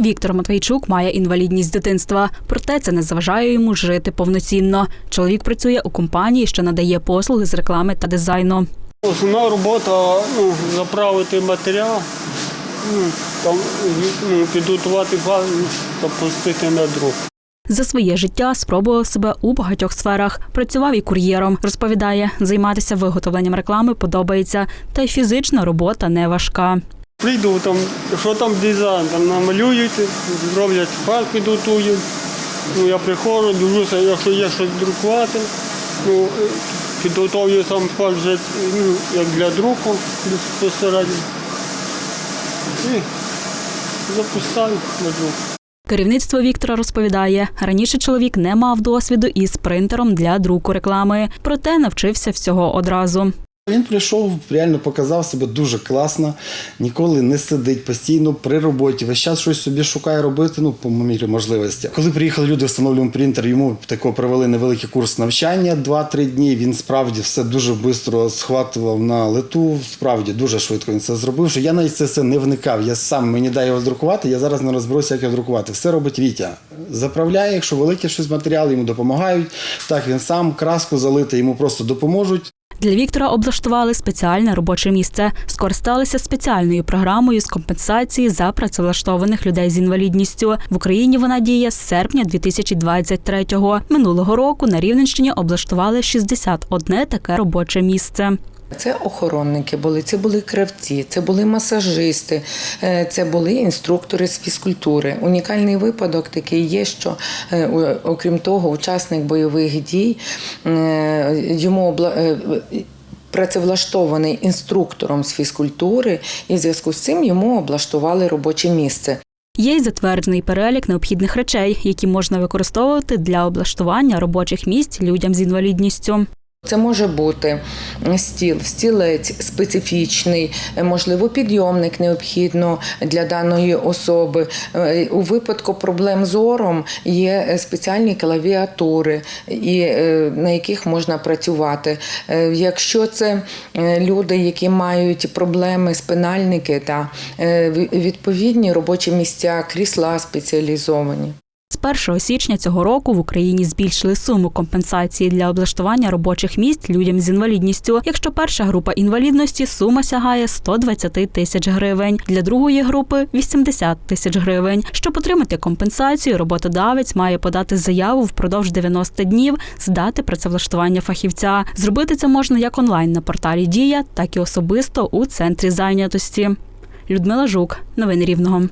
Віктор Матвійчук має інвалідність з дитинства, проте це не заважає йому жити повноцінно. Чоловік працює у компанії, що надає послуги з реклами та дизайну. Основна робота ну, заправити матеріал, ну, там, ну, підготувати файл та пустити на друк. За своє життя спробував себе у багатьох сферах. Працював і кур'єром. Розповідає, займатися виготовленням реклами подобається, та й фізична робота не важка. Прийду там, що там дизайн, там намалюють, зроблять файл, підготують. Ну, я приходжу, дивлюся, якщо є щось друкувати, ну, підготовлюю сам файл вже ну, як для друку безпосередньо. І запускаю на друк. Керівництво Віктора розповідає, раніше чоловік не мав досвіду із принтером для друку реклами, проте навчився всього одразу. Він прийшов, реально показав себе дуже класно, ніколи не сидить постійно при роботі. Весь час щось собі шукає робити, ну, по мірі можливості. Коли приїхали люди, встановлюємо принтер, йому тако провели невеликий курс навчання 2-3 дні. Він справді все дуже швидко схватував на лету. Справді дуже швидко він це зробив. Що я навіть це все не вникав. Я сам мені дай його друкувати. Я зараз не розберуся, як його друкувати. Все робить Вітя. Заправляє, якщо великий щось матеріал, йому допомагають. Так він сам краску залити, йому просто допоможуть. Для Віктора облаштували спеціальне робоче місце. Скористалися спеціальною програмою з компенсації за працевлаштованих людей з інвалідністю. В Україні вона діє з серпня 2023-го. Минулого року на Рівненщині облаштували 61 таке робоче місце. Це охоронники були, це були кравці, це були масажисти, е, це були інструктори з фізкультури. Унікальний випадок такий є, що е, окрім того, учасник бойових дій е, йому обла- працевлаштований інструктором з фізкультури, і в зв'язку з цим йому облаштували робоче місце. Є й затверджений перелік необхідних речей, які можна використовувати для облаштування робочих місць людям з інвалідністю. Це може бути стіл, стілець специфічний, е, можливо, підйомник необхідно для даної особи. Е, У випадку проблем з зором є е, спеціальні клавіатури, і, на яких можна працювати. Якщо це люди, які мають проблеми спинальники, та відповідні робочі місця, крісла спеціалізовані. З 1 січня цього року в Україні збільшили суму компенсації для облаштування робочих місць людям з інвалідністю. Якщо перша група інвалідності сума сягає 120 тисяч гривень, для другої групи 80 тисяч гривень. Щоб отримати компенсацію, роботодавець має подати заяву впродовж 90 днів з дати працевлаштування фахівця. Зробити це можна як онлайн на порталі Дія, так і особисто у центрі зайнятості. Людмила Жук, новини Рівного.